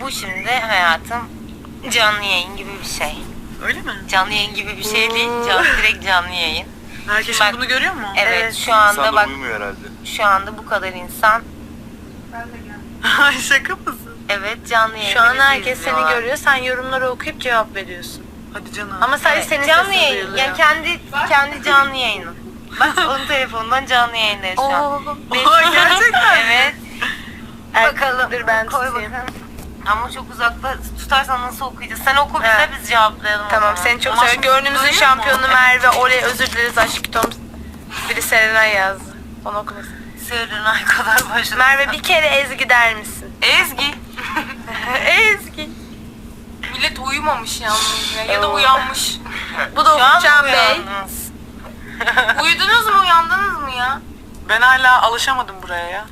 bu şimdi hayatım canlı yayın gibi bir şey. Öyle mi? Canlı yayın gibi bir şey değil. Can, direkt canlı yayın. Herkes Bak- şimdi bunu görüyor mu? Evet, şu anda İnsan bak uyumuyor herhalde. şu anda bu kadar insan Ay şaka mısın? evet canlı yayın. Şu an herkes seni görüyor. Sen yorumları okuyup cevap veriyorsun. Hadi canım. Ama sadece Evet, senin canlı sesin yayın. Yani kendi kendi canlı yayını. Bak onun telefonundan canlı yayındayız şu an. Oo. Oha, gerçekten mi? evet. Bakalım. Dur ben Koy tutayım. Ama çok uzakta tutarsan nasıl okuyacağız? Sen oku bize Evet. biz cevaplayalım. o Tamam zaman. seni çok Ama seviyorum. Gönlümüzün duyuyor şampiyonu? Merve. Oley özür dileriz aşk Tom. Biri Serenay yazdı. Onu okumasın. Serenay kadar başladı. Merve bir kere Ezgi der misin? Ezgi. Ezgi. Millet uyumamış yalnız ya. Ya da uyanmış. Bu da Şu an Ufukcan mı Bey. uyandınız? Uyudunuz mu uyandınız mı ya? Ben hala alışamadım buraya ya.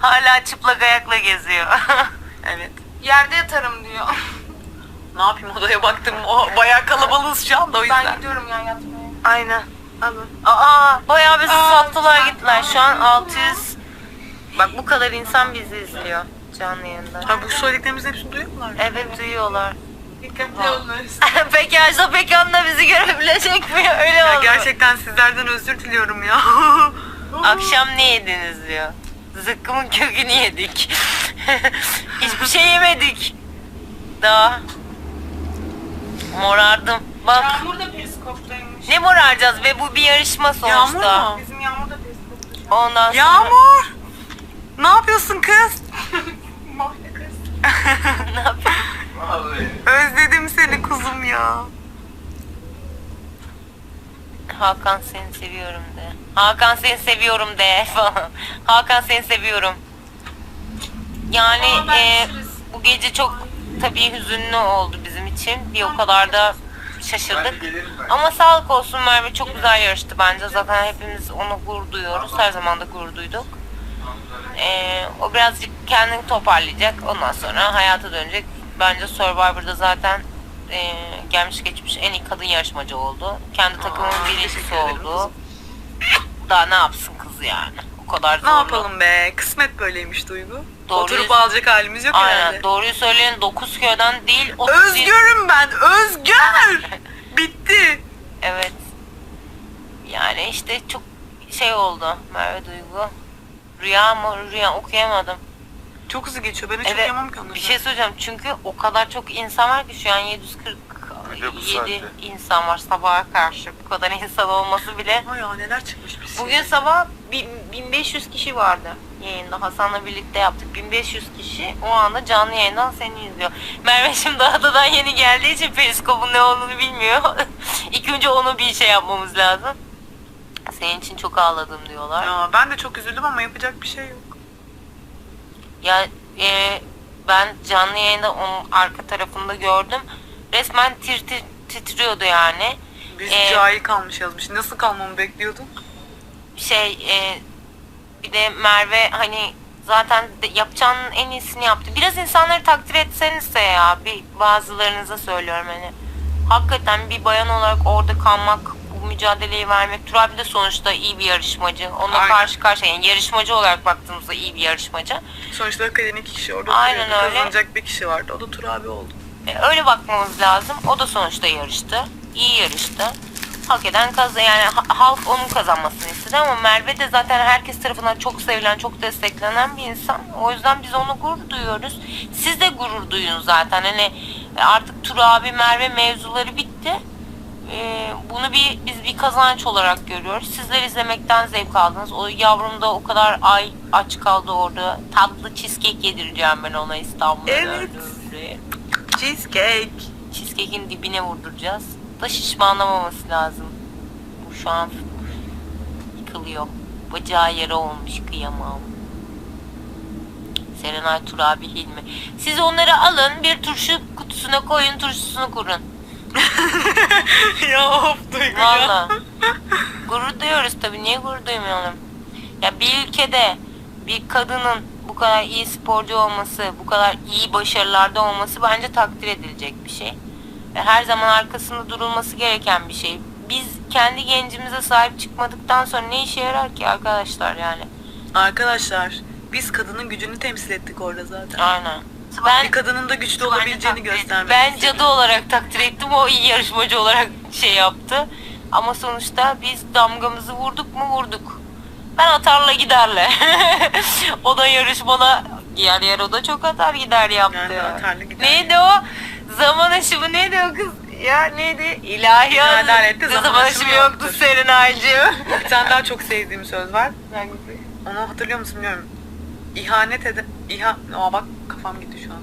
Hala çıplak ayakla geziyor. Evet. Yerde yatarım diyor. Ne yapayım odaya baktım. O bayağı kalabalığız şu anda o yüzden. Ben gidiyorum ya yatmaya. Aynen. Alın. Aa, bayağı Aa, sattılar gittiler. Şu an 600 Bak bu kadar insan bizi izliyor canlı yayında. Ha bu söylediklerimizin hepsini duyuyorlar. Evet duyuyorlar. Dikkatli olunuz. Peki Ajda Pekan da bizi görebilecek mi? Öyle Ya oldu. gerçekten sizlerden özür diliyorum ya. Akşam ne yediniz diyor. Zıkkımın kökünü yedik. Hiçbir şey yemedik. Daha. Morardım. Bak Yağmur da periskoptaymış. ne moraracağız ve bu bir yarışma Yağmur sonuçta. mu? Bizim Yağmur da periskopta. Ondan sonra... Yağmur! Ne yapıyorsun kız? Mahne kız. ne yapayım? Özledim seni kuzum ya. Hakan seni seviyorum de. Hakan seni seviyorum de falan. Hakan seni seviyorum. Yani e, bu gece çok tabii hüzünlü oldu bizim için. Bir o kadar da şaşırdık. Ama sağlık olsun Merve çok güzel yarıştı bence. Zaten hepimiz onu gurur duyuyoruz. Her zaman da gurur duyduk. E, o birazcık kendini toparlayacak. Ondan sonra hayata dönecek. Bence Survivor'da zaten e, gelmiş geçmiş en iyi kadın yarışmacı oldu. Kendi takımının birincisi oldu. Daha ne yapsın kız yani? O kadar Ne zorlu. yapalım be? Kısmet böyleymiş Duygu. Doğru. Oturup alacak halimiz yok Aynen. herhalde. Doğruyu söyleyen 9 köyden değil 30 Özgürüm ben. Özgür! Bitti. Evet. Yani işte çok şey oldu Merve Duygu. Rüya mı? Rüya okuyamadım. Çok hızlı geçiyor. Ben hiç Evet. okuyamam ki onları. Bir şey söyleyeceğim çünkü o kadar çok insan var ki şu an 747 Bir de bu saatte. insan var sabaha karşı. Bu kadar insan olması bile. Ay ya neler çıkmış bir şey. Bugün sabah bin- 1500 kişi vardı yayında. Hasan'la birlikte yaptık. 1500 kişi o anda canlı yayından seni izliyor. Merve şimdi adadan yeni geldiği için periskopun ne olduğunu bilmiyor. İlk önce onu bir şey yapmamız lazım. Senin için çok ağladım diyorlar. Ya ben de çok üzüldüm ama yapacak bir şey yok. Ya e, ben canlı yayında onun arka tarafında gördüm. Resmen tir tir titriyordu yani. Biz Ee, cahil kalmış yazmış. Nasıl kalmamı bekliyordun? şey e, bir de Merve hani zaten de yapacağının en iyisini yaptı. Biraz insanları takdir etsenize ya. Bir bazılarınıza söylüyorum hani. Hakikaten bir bayan olarak orada kalmak, bu mücadeleyi vermek. Turabi de sonuçta iyi bir yarışmacı. Onunla Aynen. karşı karşıya. Yani yarışmacı olarak baktığımızda iyi bir yarışmacı. Sonuçta hakikaten iki kişi orada Aynen öyle. Kazanacak bir kişi vardı. O da Tur abi oldu. E, öyle bakmamız lazım. O da sonuçta yarıştı. İyi yarıştı. Hak eden kazan yani ha- halk onun kazanmasını istedi ama Merve de zaten herkes tarafından çok sevilen, çok desteklenen bir insan. O yüzden biz onu gurur duyuyoruz. Siz de gurur duyun zaten. Hani e, artık Tur abi, Merve mevzuları bitti. E, bunu bir biz bir kazanç olarak görüyoruz. Sizler izlemekten zevk aldınız. O yavrum da o kadar ay aç kaldı orada. Tatlı cheesecake yedireceğim ben ona İstanbul'da. Evet. döndüğümde. Cheesecake. Cheesecake'in dibine vurduracağız. Da şişmanlamaması lazım. Bu şu an yıkılıyor. Bacağı yara olmuş kıyamam. Serenay Turabi Hilmi. Siz onları alın bir turşu kutusuna koyun turşusunu kurun. ya of Duygu. Valla. gurur duyuyoruz tabii. Niye gurur duymayalım? Ya bir ülkede bir kadının bu kadar iyi sporcu olması, bu kadar iyi başarılarda olması bence takdir edilecek bir şey. Ve her zaman arkasında durulması gereken bir şey. Biz kendi gencimize sahip çıkmadıktan sonra ne işe yarar ki arkadaşlar yani? Arkadaşlar biz kadının gücünü temsil ettik orada zaten. Aynen. Ben Bir kadının da güçlü olabileceğini göstermek ben cadı olarak takdir ettim. O iyi yarışmacı olarak şey yaptı. Ama sonuçta biz damgamızı vurduk mu vurduk. Ben atarla giderle. o da yarışmada yer yer o da çok atar gider yaptı. Yani atarlı gider. Neydi o? Zaman aşımı neydi o kız? Ya neydi? İlahi adalette zaman zaman aşımı yoktu yoktur. Serenaycığım. Bir tane daha çok sevdiğim söz var. Onu hatırlıyor musun bilmiyorum. İhanet eden... İha... Aa bak kafam gitti şu an.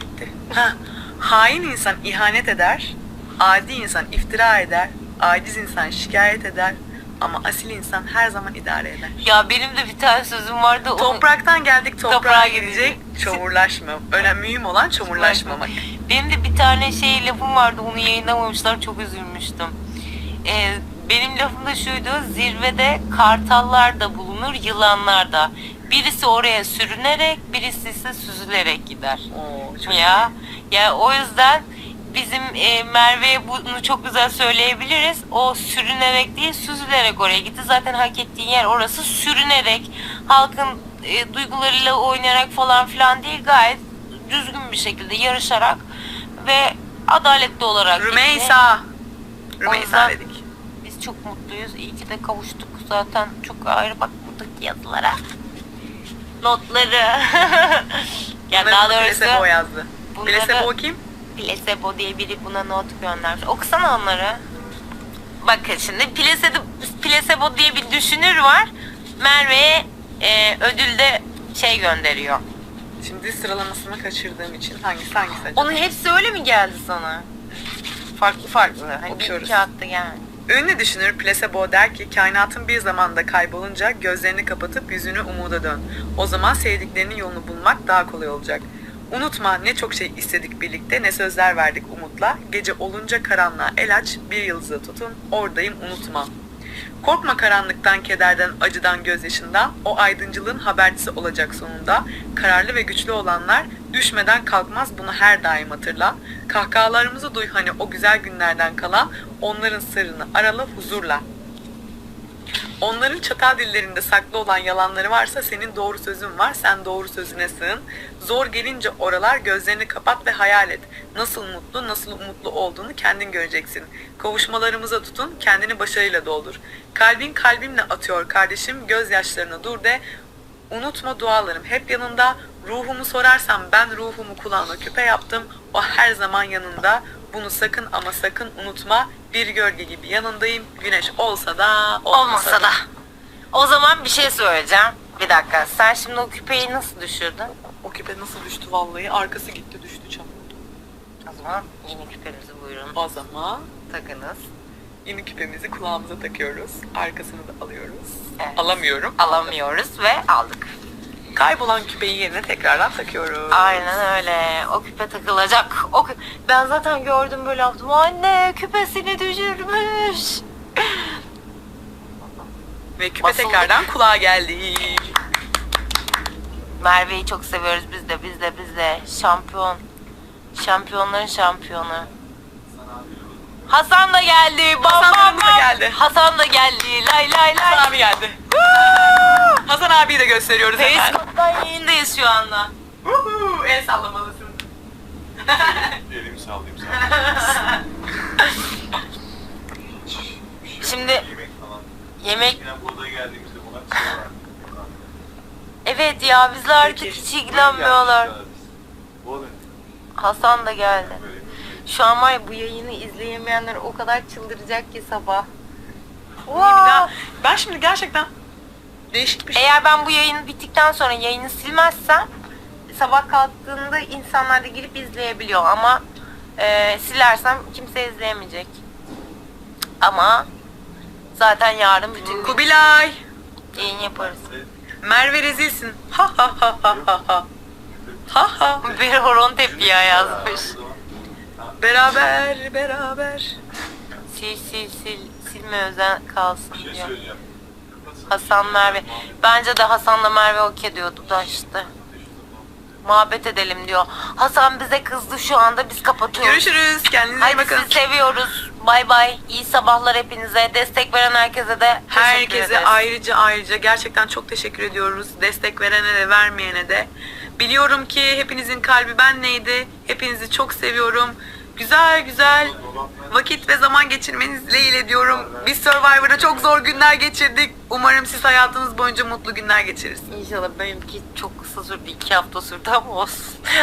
Gitti. Ha. Hain insan ihanet eder. Adi insan iftira eder. Aciz insan şikayet eder. Ama asil insan her zaman idare eder. Ya benim de bir tane sözüm vardı. onu- Topraktan geldik toprağa, Toprağa gidecek. Çamurlaşma. Önemli mühim olan çamurlaşmamak. Benim de bir tane şey lafım vardı onu yayınlamamışlar çok üzülmüştüm. Ee, benim lafım da şuydu zirvede kartallar da bulunur yılanlar da. Birisi oraya sürünerek birisi ise süzülerek gider. Oo, çok Ya ya o yüzden bizim e, Merve'ye bunu çok güzel söyleyebiliriz. O sürünerek değil süzülerek oraya gitti. Zaten hak ettiği yer orası sürünerek halkın e, duygularıyla oynayarak falan filan değil gayet düzgün bir şekilde yarışarak ve adaletli olarak gitti. Rümeysa. O Rümeysa dedik. Biz çok mutluyuz. İyi ki de kavuştuk. Zaten çok ayrı bakmadık yazılara. Notları. yani Bunları daha da doğrusu Placebo yazdı. bunları- Placebo kim? Placebo diye biri buna not göndermiş. Okusana onları. Bakın şimdi placebo diye bir düşünür var. Merve'ye e, ödülde şey gönderiyor. Şimdi sıralamasını kaçırdığım için hangisi hangisi acaba? Onun hepsi öyle mi geldi sana? Farklı farklı. Hani Okuyoruz. bir kağıtta geldi. Ünlü düşünür Placebo der ki kainatın bir zamanda kaybolunca gözlerini kapatıp yüzünü umuda dön. O zaman sevdiklerinin yolunu bulmak daha kolay olacak. Unutma ne çok şey istedik birlikte ne sözler verdik umutla. Gece olunca karanlığa el aç bir yıldıza tutun oradayım unutma. Korkma karanlıktan, kederden, acıdan, gözyaşından. O aydıncılığın habercisi olacak sonunda. Kararlı ve güçlü olanlar düşmeden kalkmaz bunu her daim hatırla. Kahkahalarımızı duy hani o güzel günlerden kalan. Onların sırrını arala huzurla. Onların çatal dillerinde saklı olan yalanları varsa senin doğru sözün var, sen doğru sözüne sığın. Zor gelince oralar gözlerini kapat ve hayal et. Nasıl mutlu, nasıl mutlu olduğunu kendin göreceksin. Kavuşmalarımıza tutun, kendini başarıyla doldur. Kalbin kalbimle atıyor kardeşim, gözyaşlarını dur de. Unutma dualarım hep yanında. Ruhumu sorarsam ben ruhumu kulağına küpe yaptım. O her zaman yanında. Bunu sakın ama sakın unutma. Bir gölge gibi yanındayım. Güneş olsa da Olmasa da. O zaman bir şey söyleyeceğim. Bir dakika. Sen şimdi o küpeyi nasıl düşürdün? O küpe nasıl düştü vallahi? Arkası gitti düştü çabuk. O zaman yeni küpemizi buyurun. O zaman Takınız. yeni küpemizi kulağımıza takıyoruz. Arkasını da alıyoruz. Evet. Alamıyorum. Alamıyoruz ve aldık. Kaybolan küpeyi yerine tekrardan takıyoruz. Aynen öyle. O küpe takılacak. O kü- ben zaten gördüm böyle yaptım. Anne küpesini düşürmüş. Ve küpe Basıldık. tekrardan kulağa geldi. Merve'yi çok seviyoruz biz de biz de biz de. Şampiyon. Şampiyonların şampiyonu. Hasan da geldi. Bam, Hasan bam, aramıza bam. geldi. Hasan da geldi. Lay lay lay. Hasan abi geldi. Hasan abiyi de gösteriyoruz hemen. Periskop'tan yayındayız şu anda. Uhu, El sallamalısın. Elimi sallayayım sana. Şimdi Yemek falan. yemek Yine burada geldiğimizde buna şey evet ya bizle artık Peki. hiç ilgilenmiyorlar. Bu? Hasan da geldi. Böyle bir- Şu an var ya bu yayını izleyemeyenler o kadar çıldıracak ki sabah. Wow. ben şimdi gerçekten değişik bir şey. Eğer ben bu yayın bittikten sonra yayını silmezsem sabah kalktığında insanlar da girip izleyebiliyor ama e, silersem kimse izleyemeyecek. Ama zaten yarın bütün gün Kubilay. yayın yaparız. Merve rezilsin. Ha ha ha ha ha ha. Ha ha. Bir horon tepiya yazmış. Beraber beraber. Sil sil sil silme özen kalsın Bir şey diyor. Hasan Merve. Bence de Hasan'la Merve okey diyordu da işte. Muhabbet edelim diyor. Hasan bize kızdı şu anda biz kapatıyoruz. Görüşürüz. Kendinize iyi Hadi bakın. sizi seviyoruz. Bay bay. İyi sabahlar hepinize. Destek veren herkese de teşekkür Herkese ederiz. ayrıca ayrıca gerçekten çok teşekkür ediyoruz. Destek verene de vermeyene de. Biliyorum ki hepinizin kalbi benleydi. Hepinizi çok seviyorum. Güzel güzel vakit ve zaman geçirmenizi dileğiyle diyorum. Biz Survivor'da çok zor günler geçirdik. Umarım siz hayatınız boyunca mutlu günler geçirirsiniz. İnşallah benimki çok kısa sürdü. iki hafta sürdü ama olsun.